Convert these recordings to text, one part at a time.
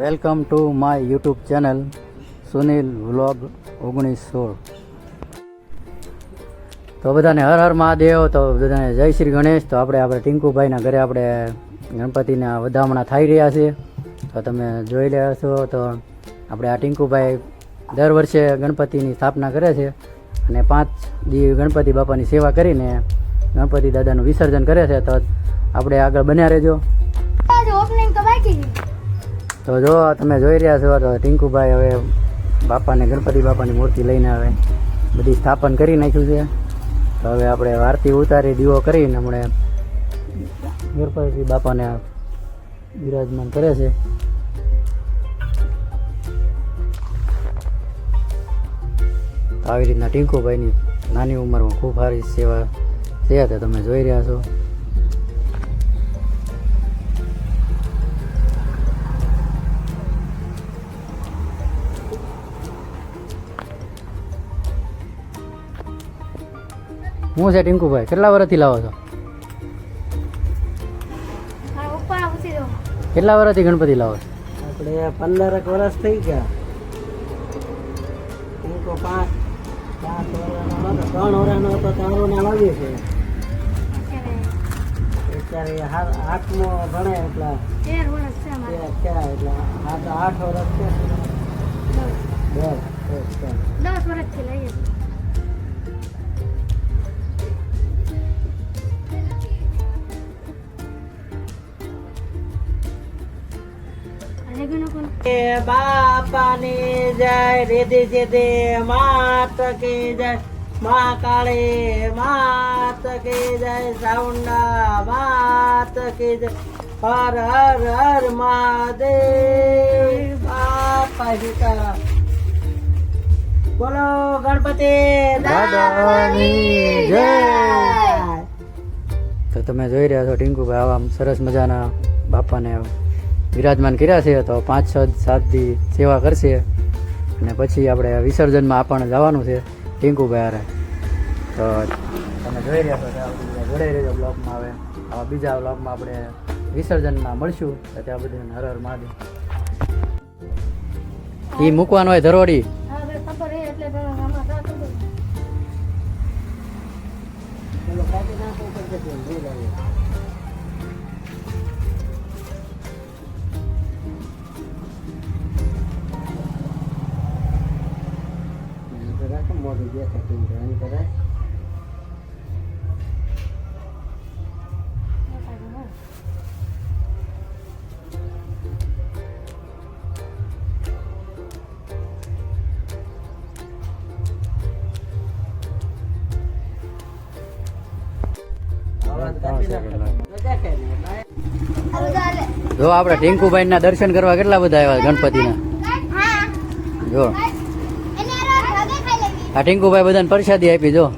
Welcome to my YouTube channel Sunil vlog ઓગણીસ સોળ તો બધાને હર હર મહાદેવ, તો બધાને જય શ્રી ગણેશ. તો આપણે આપણે ટિંકુભાઈના ઘરે આપણે ગણપતિના વધામણા થઈ રહ્યા છે તો તમે જોઈ રહ્યા છો, તો આપણે આ ટિંકુભાઈ દર વર્ષે ગણપતિની સ્થાપના કરે છે અને પાંચ દી ગણપતિ બાપાની સેવા કરીને ગણપતિ દાદાનું વિસર્જન કરે છે. તો આપણે આગળ બન્યા રહેજો. ઓપનિંગ તો બાકી. તો જો તમે જોઈ રહ્યા છો, તો ટીંકુભાઈ હવે બાપાને, ગણપતિ બાપાની મૂર્તિ લઈને આવે બધી સ્થાપન કરી નાખ્યું છે. તો હવે આપણે આરતી ઉતારી, દીવો કરીને હમણે ગણપતિ બાપાને બિરાજમાન કરે છે. આવી રીતના ટીંકુભાઈની નાની ઉંમરમાં ખૂબ સારી સેવા થયા તો તમે જોઈ રહ્યા છો. હું છે ટિંકુભાઈ. કેટલા વર્ષથી લાવો છો? કેટલા વર્ષથી ગણપતિ લાવો છો? આપણે પંદરક વર્ષ થઈ ગયા. હું પાંચ ત્રણ વર્ષનો હતો તારો ને વાગ્યું છે અત્યારે આઠમો ભણે એટલા તેર વર્ષ છે એટલે આ તો આઠ વર્ષ છે. દસ. વર્ષથી લઈએ બાપાની જય રેધે જેધે માત કે જય. મા કાળે માત કે જય સાઉન્ડા માત કે જય. હર હર હર મહાદેવ. બાપા સીતારામ બોલો ગણપતિ દાદાની જય. તો તમે જોઈ રહ્યા છો ટિંકુભાઈ આવા સરસ મજાના બાપાને વિરાજમાન કર્યા છે તો પાંચ છ સાત દી સેવા કરશે. અને પછી આપણે વિસર્જનમાં આપણને જવાનું છે ટીંકુભાઈ હારે તો તમે જોઈ રહ્યા છો જોડાઈ રહેજો બ્લોગમાં આવે આવા બીજા બ્લોગમાં આપણે વિસર્જનમાં મળશું. તો ત્યાં બધું હર હર મહાદેવ. એ મૂકવાનો હોય ધરોડી. એટલે તો રાખો, મોઢું દેખાય કેમ કે એનું તો રાખ. અવાજ કાઢી નાખો. તો દેખાય નહીં. આ બધા હાલે. જો આપણે ટિંકુભાઈના દર્શન કરવા કેટલા બધા આવ્યા ગણપતિના હા. જો આ ટીંકુભાઈ બધાને પરસાદી આપી જો.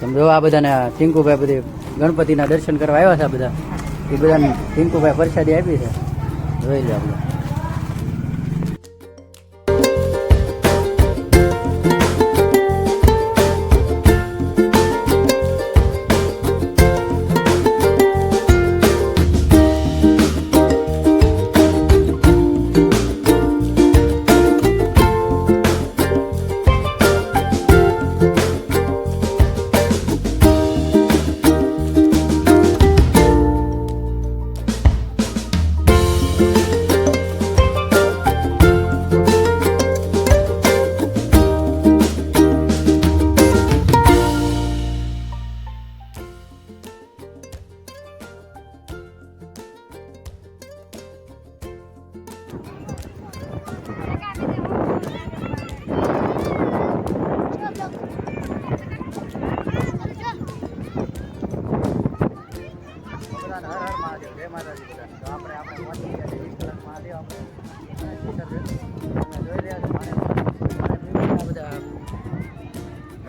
તમે જો આ બધાને ટિંકુભાઈ બધી ગણપતિના દર્શન કરવા આવ્યા છે બધા. એ બધાને ટીંકુભાઈ પ્રસાદી આપી છે. જોઈ લો આપણે.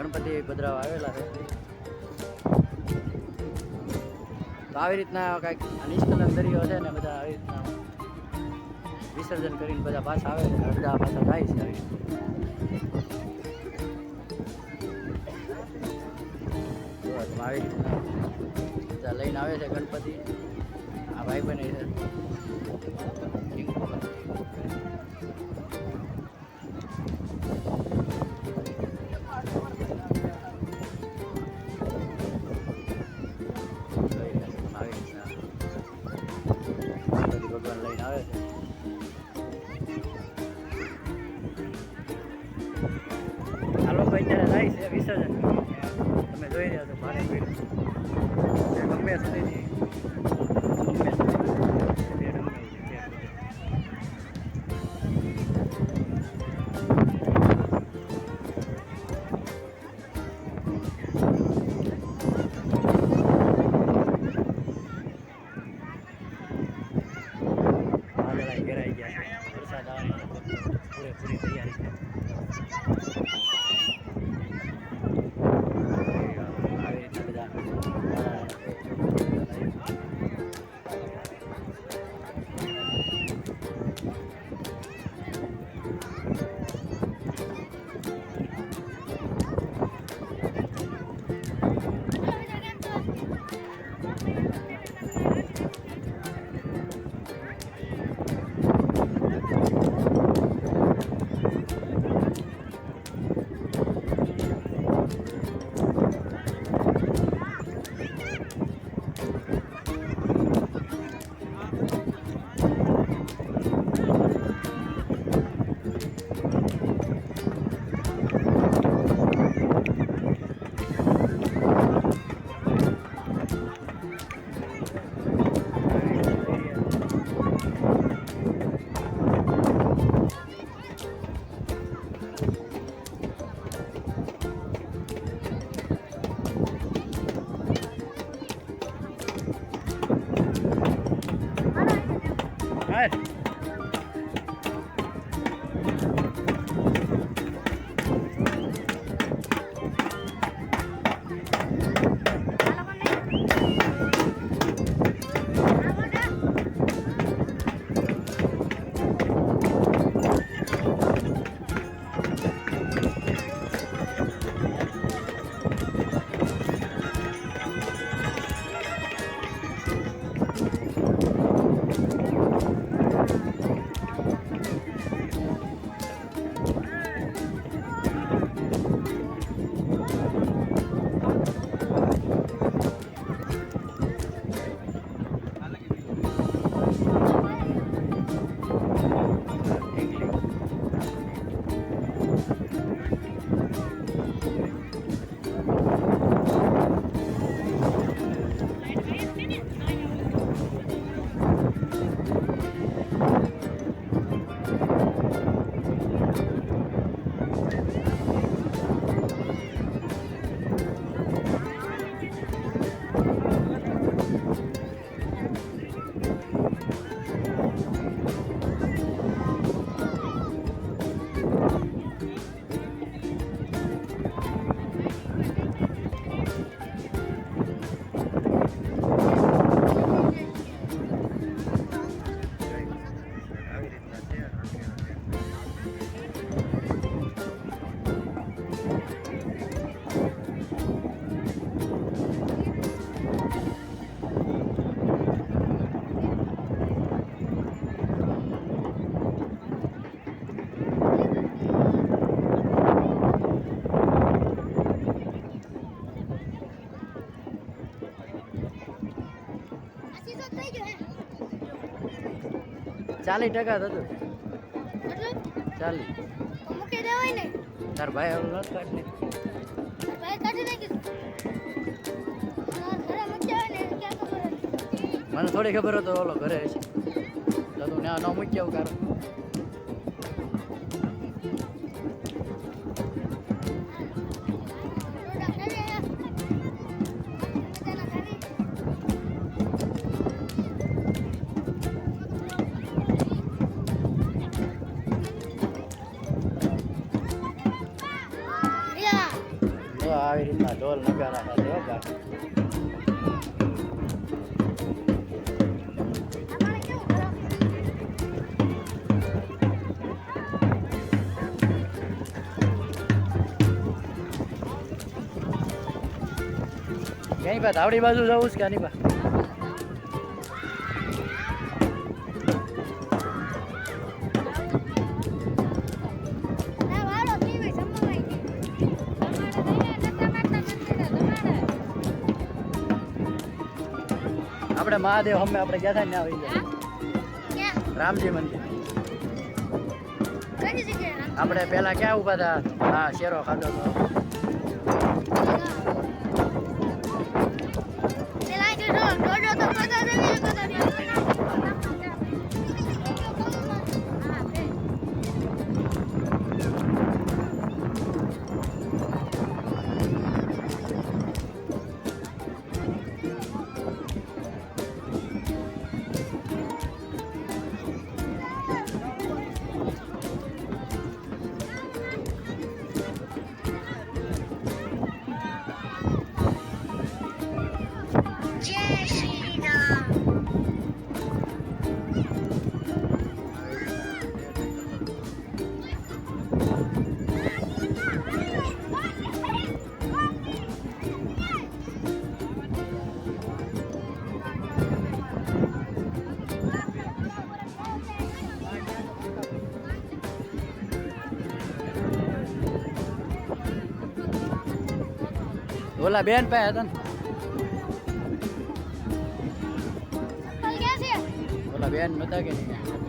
ગણપતિ પધરાવા આવેલા છે. તો આવી રીતના કાંઈક નિષ્કલન દરિયો છે ને બધા આવી રીતના વિસર્જન કરીને બધા પાછા આવે છે, અડધા પાછા થાય છે. આવી રીતના બધા લઈને આવે છે ગણપતિ. આ ભાઈ બને છે. હાય ચાલીસ ટકા થતું ચાલી મૂકી દેવાય ને. તાર ભાઈ હવે ભાઈ કાઢી નાખી ને મને થોડી ખબર હતો ઓલો ઘરે છે. તો તું ત્યાં ન મૂકી આવું કારણ. ઢોલ નગારા સાથે ખરાબ ક્યાંય બાજુ જવું છે કે આની મહાદેવ અમે આપણે ગયા હતા ને ત્યાં આવી ગયા. રામજી મંદિર. આપણે પેલા ક્યાં ઊભા હતા હા શેરો ખાધો હતો પેલા ઓલા બેન પાસે હતા ને. ઓલા બેન બતા કે નહીં?